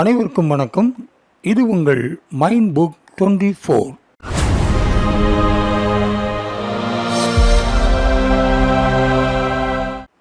அனைவருக்கும் வணக்கம். இது உங்கள் மைண்ட் புக் டுவெண்ட்டி ஃபோர்.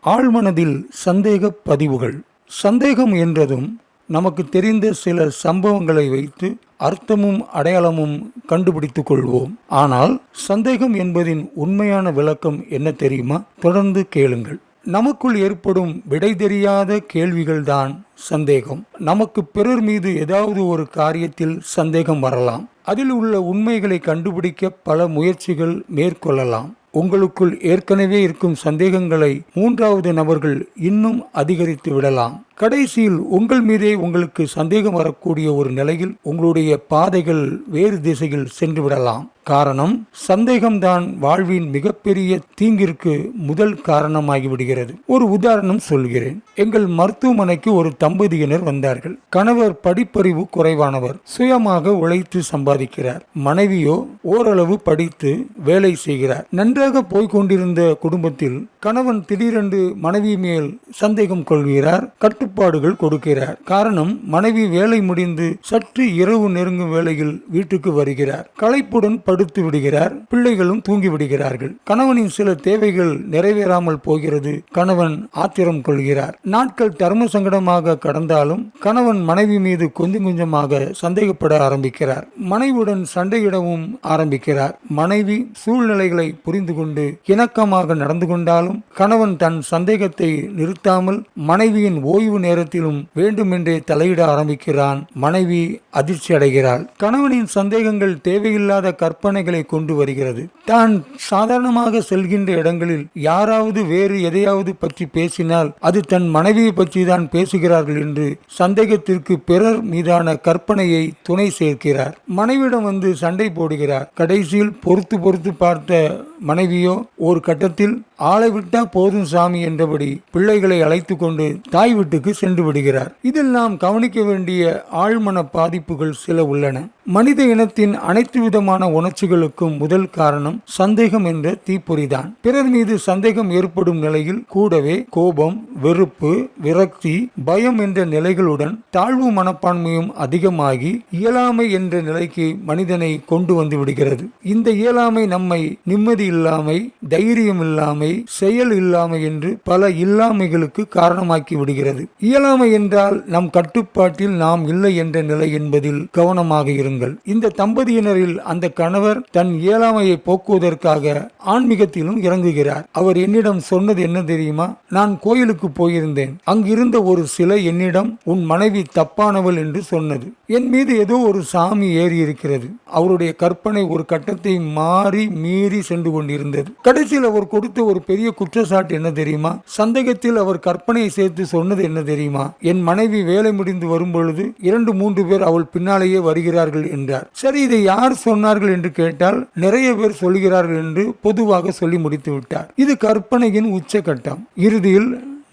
ஆழ்மனதில் சந்தேக பதிவுகள். சந்தேகம் என்றதும் நமக்கு தெரிந்த சில சம்பவங்களை வைத்து அர்த்தமும் அடையாளமும் கண்டுபிடித்துக் கொள்வோம். ஆனால் சந்தேகம் என்பதின் உண்மையான விளக்கம் என்ன தெரியுமா? தொடர்ந்து கேளுங்கள். நமக்குள் ஏற்படும் விடை தெரியாத கேள்விகள்தான் சந்தேகம். நமக்கு பிறர் மீது ஏதாவது ஒரு காரியத்தில் சந்தேகம் வரலாம். அதில் உள்ள உண்மைகளை கண்டுபிடிக்க பல முயற்சிகள் மேற்கொள்ளலாம். உங்களுக்குள் ஏற்கனவே இருக்கும் சந்தேகங்களை மூன்றாவது நபர்கள் இன்னும் அதிகரித்து விடலாம். கடைசியில் உங்கள் மீதே உங்களுக்கு சந்தேகம் வரக்கூடிய ஒரு நிலையில் உங்களுடைய பாதைகள் வேறு திசையில் சென்று விடலாம். காரணம் சந்தேகம்தான் வாழ்வின் மிகப்பெரிய தீங்கிற்கு முதல் காரணமாகிவிடுகிறது. ஒரு உதாரணம் சொல்கிறேன். எங்கள் மருத்துவமனைக்கு ஒரு தம்பதியினர் வந்தார்கள். கணவர் படிப்பறிவு குறைவானவர். சுயமாக உழைத்து சம்பாதிக்கிறார். மனைவியோ ஓரளவு படித்து வேலை செய்கிறார். நன்றாக போய்கொண்டிருந்த குடும்பத்தில் கணவன் திடீரென்று மனைவி மேல் சந்தேகம் கொள்கிறார். ஏற்பாடுகள் கொடுக்கிறார். காரணம் மனைவி வேலை முடிந்து சற்று இரவு நெருங்கும் வேளையில் வீட்டுக்கு வருகிறார். களைப்புடன் படுத்து விடுகிறார். பிள்ளைகளும் தூங்கி விடுகிறார்கள். கணவனின் சில தேவைகள் நிறைவேறாமல் போகிறது. கணவன் ஆத்திரம் கொள்கிறார். நாட்கள் தர்ம சங்கடமாக கடந்தாலும் கணவன் மனைவி மீது கொஞ்சம் கொஞ்சமாக சந்தேகப்பட ஆரம்பிக்கிறார். மனைவியுடன் சண்டையிடவும் ஆரம்பிக்கிறார். மனைவி சூழ்நிலைகளை புரிந்து கொண்டு இணக்கமாக நடந்து கொண்டாலும் கணவன் தன் சந்தேகத்தை நிறுத்தாமல் மனைவியின் ஓய்வு நேரத்திலும் வேண்டுமென்றே தலையிட ஆரம்பிக்கிறான். மனைவி அதிர்ச்சி அடைகிறாள். கணவனின் சந்தேகங்கள் தேவையில்லாத கற்பனைகளை கொண்டு வருகிறது. தான் சாதாரணமாக செல்கின்ற இடங்களில் யாராவது வேறு எதையாவது பற்றி பேசினால் அது தன் மனைவியை பற்றி தான் பேசுகிறார்கள் என்று சந்தேகத்திற்கு பிறர் மீதான கற்பனையை துணை சேர்க்கிறார். மனைவியிடம் வந்து சண்டை போடுகிறார். கடைசியில் பொறுத்து பொறுத்து பார்த்த மனைவியோ ஒரு கட்டத்தில் ஆளை விட்டா போதும் சாமி என்றபடி பிள்ளைகளை அழைத்து கொண்டு தாய் வீட்டுக்கு சென்று விடுகிறார். இதில் நாம் கவனிக்க வேண்டிய ஆழ்மன பாதிப்புகள் சில உள்ளன. மனித இனத்தின் அனைத்து விதமான உணர்ச்சிகளுக்கும் முதல் காரணம் சந்தேகம் என்ற தீப்பொறிதான். பிறர் மீது சந்தேகம் ஏற்படும் நிலையில் கூடவே கோபம் வெறுப்பு விரக்தி பயம் என்ற நிலைகளுடன் தாழ்வு மனப்பான்மையும் அதிகமாகி இயலாமை என்ற நிலைக்கு மனிதனை கொண்டு வந்து விடுகிறது. இந்த இயலாமை நம்மை நிம்மதி இல்லாமை தைரியம் இல்லாமை செயல் இல்லாமை என்று பல இல்லாமைகளுக்கு காரணமாக்கி விடுகிறது. இயலாமை என்றால் நம் கட்டுப்பாட்டில் நாம் இல்லை என்ற நிலை என்பதில் கவனமாக இருங்கள். இந்த தம்பதியினரில் அந்த கணவர் தன் இயலாமையை போக்குவதற்காக ஆன்மீகத்திலும் இறங்குகிறார். அவர் என்னிடம் சொன்னது என்ன தெரியுமா? நான் கோயிலுக்கு போயிருந்தேன். அங்கிருந்த ஒரு சிலை என்னிடம் உன் மனைவி தப்பானவள் என்று சொன்னது. என் மீது ஏதோ ஒரு சாமி ஏறி இருக்கிறது அவருடைய கற்பனை ஒரு கட்டத்தை மாறி மீறி சென்று கொண்டிருந்தது. கடைசியில் அவர் கொடுத்த ஒரு பெரிய குற்றச்சாட்டு என்ன தெரியுமா? சந்தேகத்தில் அவர் கற்பனையை சேர்த்து சொன்னது என்ன தெரியுமா? என் மனைவி வேலை முடிந்து வரும் பொழுது இரண்டு மூன்று பேர் அவள் பின்னாலேயே வருகிறார்கள் என்றார். சரி இதை யார் சொன்னார்கள் என்று கேட்டால் நிறைய பேர் சொல்கிறார்கள் என்று பொதுவாக சொல்லி முடித்து விட்டார். இது கற்பனையின் உச்சகட்டம். இறுதியில்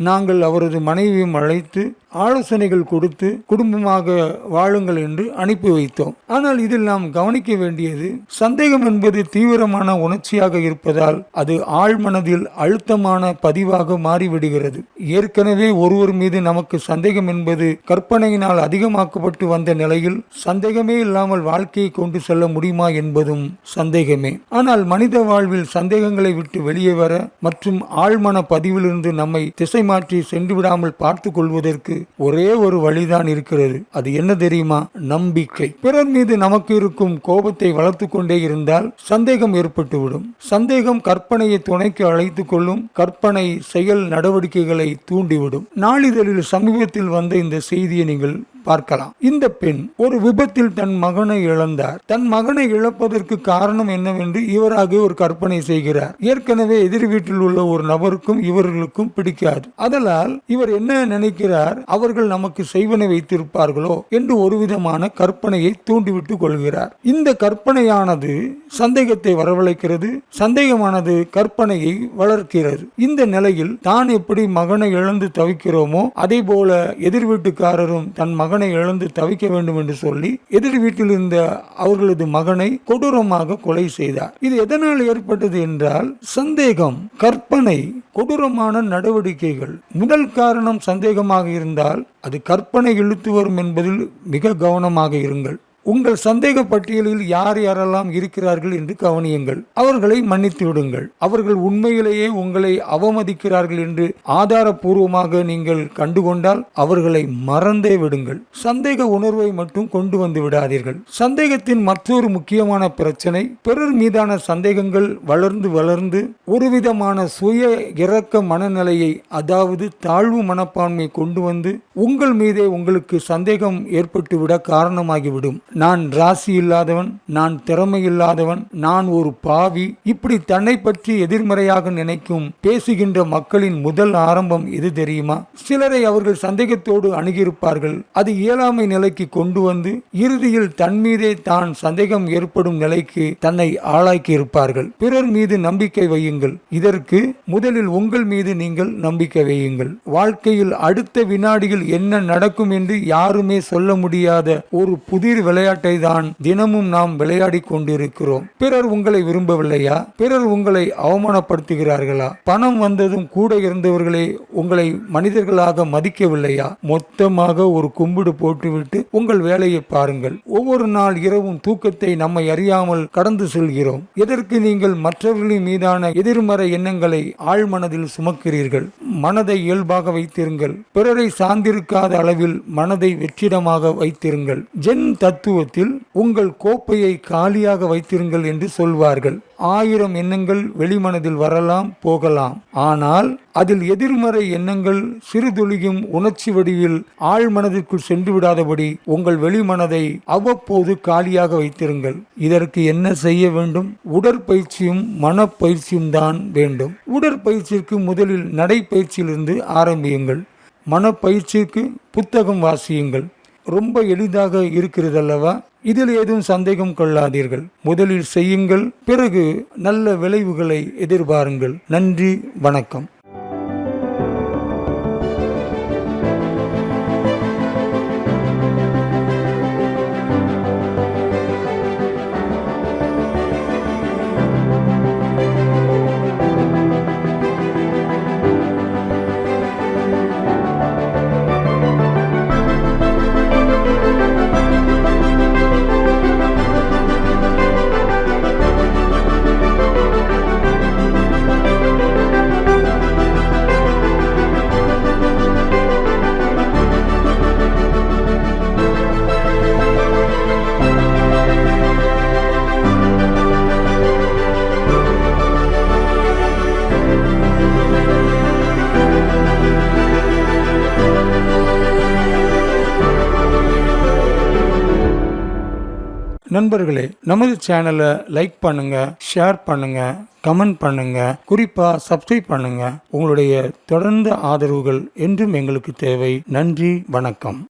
நாங்கள் அவரது மனைவியும் அழைத்து ஆலோசனைகள் கொடுத்து குடும்பமாக வாழுங்கள் என்று அனுப்பி வைத்தோம். ஆனால் இதில் நாம் கவனிக்க வேண்டியது சந்தேகம் என்பது தீவிரமான உணர்ச்சியாக இருப்பதால் அது ஆழ்மனதில் அழுத்தமான பதிவாக மாறிவிடுகிறது. ஏற்கனவே ஒருவர் மீது நமக்கு சந்தேகம் என்பது கற்பனையினால் அதிகமாக்கப்பட்டு வந்த நிலையில் சந்தேகமே இல்லாமல் வாழ்க்கையை கொண்டு செல்ல முடியுமா என்பதும் சந்தேகமே. ஆனால் மனித வாழ்வில் சந்தேகங்களை விட்டு வெளியே வர மற்றும் ஆழ்மன பதிவிலிருந்து நம்மை திசை மாற்றி சென்று விடாமல் பார்த்து கொள்வதற்கு ஒரே ஒரு வழிதான் இருக்கிறது. அது என்ன தெரியுமா? நம்பிக்கை. பிறர் மீது நமக்கு இருக்கும் கோபத்தை வளர்த்து கொண்டே இருந்தால் சந்தேகம் ஏற்பட்டுவிடும். சந்தேகம் கற்பனையை துணைக்கு அழைத்து கொள்ளும் கற்பனை செயல் நடவடிக்கைகளை தூண்டிவிடும். நாளிதழில் சமீபத்தில் வந்த இந்த செய்தியை நீங்கள் பார்க்கலாம். இந்த பெண் ஒரு விபத்தில் தன் மகனை இழந்தார். தன் மகனை இழப்பதற்கு காரணம் என்னவென்று இவராக ஒரு கற்பனை செய்கிறார். ஏற்கனவே எதிர் வீட்டில் உள்ள ஒரு நபருக்கும் இவர்களுக்கும் பிடிக்காது. அதனால் இவர் என்ன நினைக்கிறார்? அவர்கள் நமக்கு செய்வனை வைத்திருப்பார்களோ என்று ஒரு விதமான கற்பனையை தூண்டிவிட்டு கொள்கிறார். இந்த கற்பனையானது சந்தேகத்தை வரவழைக்கிறது. சந்தேகமானது கற்பனையை வளர்க்கிறது. இந்த நிலையில் தான் எப்படி மகனை இழந்து தவிக்கிறோமோ அதே போல எதிர் வீட்டுக்காரரும் தன் மகன் மகனை இழந்து தவிக்க வேண்டும் என்று சொல்லி எதிர் வீட்டில் இருந்த அவர்களது மகனை கொடூரமாக கொலை செய்தார். இது எதனால் ஏற்பட்டது என்றால் சந்தேகம் கற்பனை கொடூரமான நடவடிக்கைகள். முதல் காரணம் சந்தேகமாக இருந்தால் அது கற்பனை இழுத்து வரும் என்பதில் மிக கவனமாக இருங்கள். உங்கள் சந்தேக பட்டியலில் யார் யாரெல்லாம் இருக்கிறார்கள் என்று கவனியுங்கள். அவர்களை மன்னித்து விடுங்கள். அவர்கள் உண்மையிலேயே உங்களை அவமதிக்கிறார்கள் என்று ஆதாரபூர்வமாக நீங்கள் கண்டுகொண்டால் அவர்களை மறந்தே விடுங்கள். சந்தேக உணர்வை மட்டும் கொண்டு வந்து விடாதீர்கள். சந்தேகத்தின் மற்றொரு முக்கியமான பிரச்சனை பிறர் மீதான சந்தேகங்கள் வளர்ந்து வளர்ந்து ஒருவிதமான சுய இறக்க மனநிலையை அதாவது தாழ்வு மனப்பான்மை கொண்டு வந்து உங்கள் மீதே உங்களுக்கு சந்தேகம் ஏற்பட்டுவிட காரணமாகிவிடும். நான் ராசி இல்லாதவன் நான் திறமை இல்லாதவன் நான் ஒரு பாவி. இப்படி தன்னை பற்றி எதிர்மறையாக நினைக்கும் பேசுகின்ற மக்களின் முதல் ஆரம்பம் எது தெரியுமா? சிலரை அவர்கள் சந்தேகத்தோடு அணுகியிருப்பார்கள். அது இயலாமை நிலைக்கு கொண்டு வந்து இறுதியில் தன் மீதே தான் சந்தேகம் ஏற்படும் நிலைக்கு தன்னை ஆளாக்கி இருப்பார்கள் பிறர் மீது நம்பிக்கை வையுங்கள். இதற்கு முதலில் உங்கள் மீது நீங்கள் நம்பிக்கை வையுங்கள். வாழ்க்கையில் அடுத்த வினாடியில் என்ன நடக்கும் என்று யாருமே சொல்ல முடியாத ஒரு புதிர் விளையாட்டு தான் தினமும் நாம் விளையாடி கொண்டிருக்கிறோம். பிறர் உங்களை விரும்பவில்லையா? பிறர் உங்களை அவமானப்படுத்துகிறார்களா? பணம் வந்ததும் கூட இருந்தவர்களே உங்களை மனிதர்களாக மதிக்கவில்லையா? மொத்தமாக ஒரு கும்பிடு போட்டுவிட்டு உங்கள் வேலையை பாருங்கள். ஒவ்வொரு நாள் இரவும் தூக்கத்தை நம்மை அறியாமல் கடந்து செல்கிறோம். எதற்கு நீங்கள் மற்றவர்களின் மீதான எதிர்மறை எண்ணங்களை ஆழ்மனதில் சுமக்கிறீர்கள்? மனதை இயல்பாக வைத்திருங்கள். பிறரை சார்ந்திருக்காத அளவில் மனதை வெற்றிடமாக வைத்திருங்கள். ஜென் தத்துவத்தில் உங்கள் கோப்பையை காலியாக வைத்திருங்கள் என்று சொல்வார்கள். ஆயிரம் எண்ணங்கள் வெளிமனதில் வரலாம் போகலாம். ஆனால் அதில் எதிர்மறை எண்ணங்கள் சிறுதுளியும் உணர்ச்சி வடிவில் ஆழ்மனதிற்குள் சென்று விடாதபடி உங்கள் வெளிமனதை அவ்வப்போது காலியாக வைத்திருங்கள். இதற்கு என்ன செய்ய வேண்டும்? உடற்பயிற்சியும் மனப்பயிற்சியும் தான் வேண்டும். உடற்பயிற்சிக்கு முதலில் நடைப்பயிற்சியிலிருந்து ஆரம்பியுங்கள். மனப்பயிற்சிக்கு புத்தகம் வாசியுங்கள். ரொம்ப எளிதாக இருக்கிறது அல்லவா இதில் ஏதும் சந்தேகம் கொள்ளாதீர்கள். முதலில் செய்யுங்கள் பிறகு நல்ல விளைவுகளை எதிர்பாருங்கள். நன்றி வணக்கம். நண்பர்களே நமது சேனலை லைக் பண்ணுங்க ஷேர் பண்ணுங்க கமெண்ட் பண்ணுங்க குறிப்பா சப்ஸ்கிரைப் பண்ணுங்க. உங்களுடைய தொடர்ந்த ஆதரவுகள் என்றும் எங்களுக்கு தேவை. நன்றி வணக்கம்.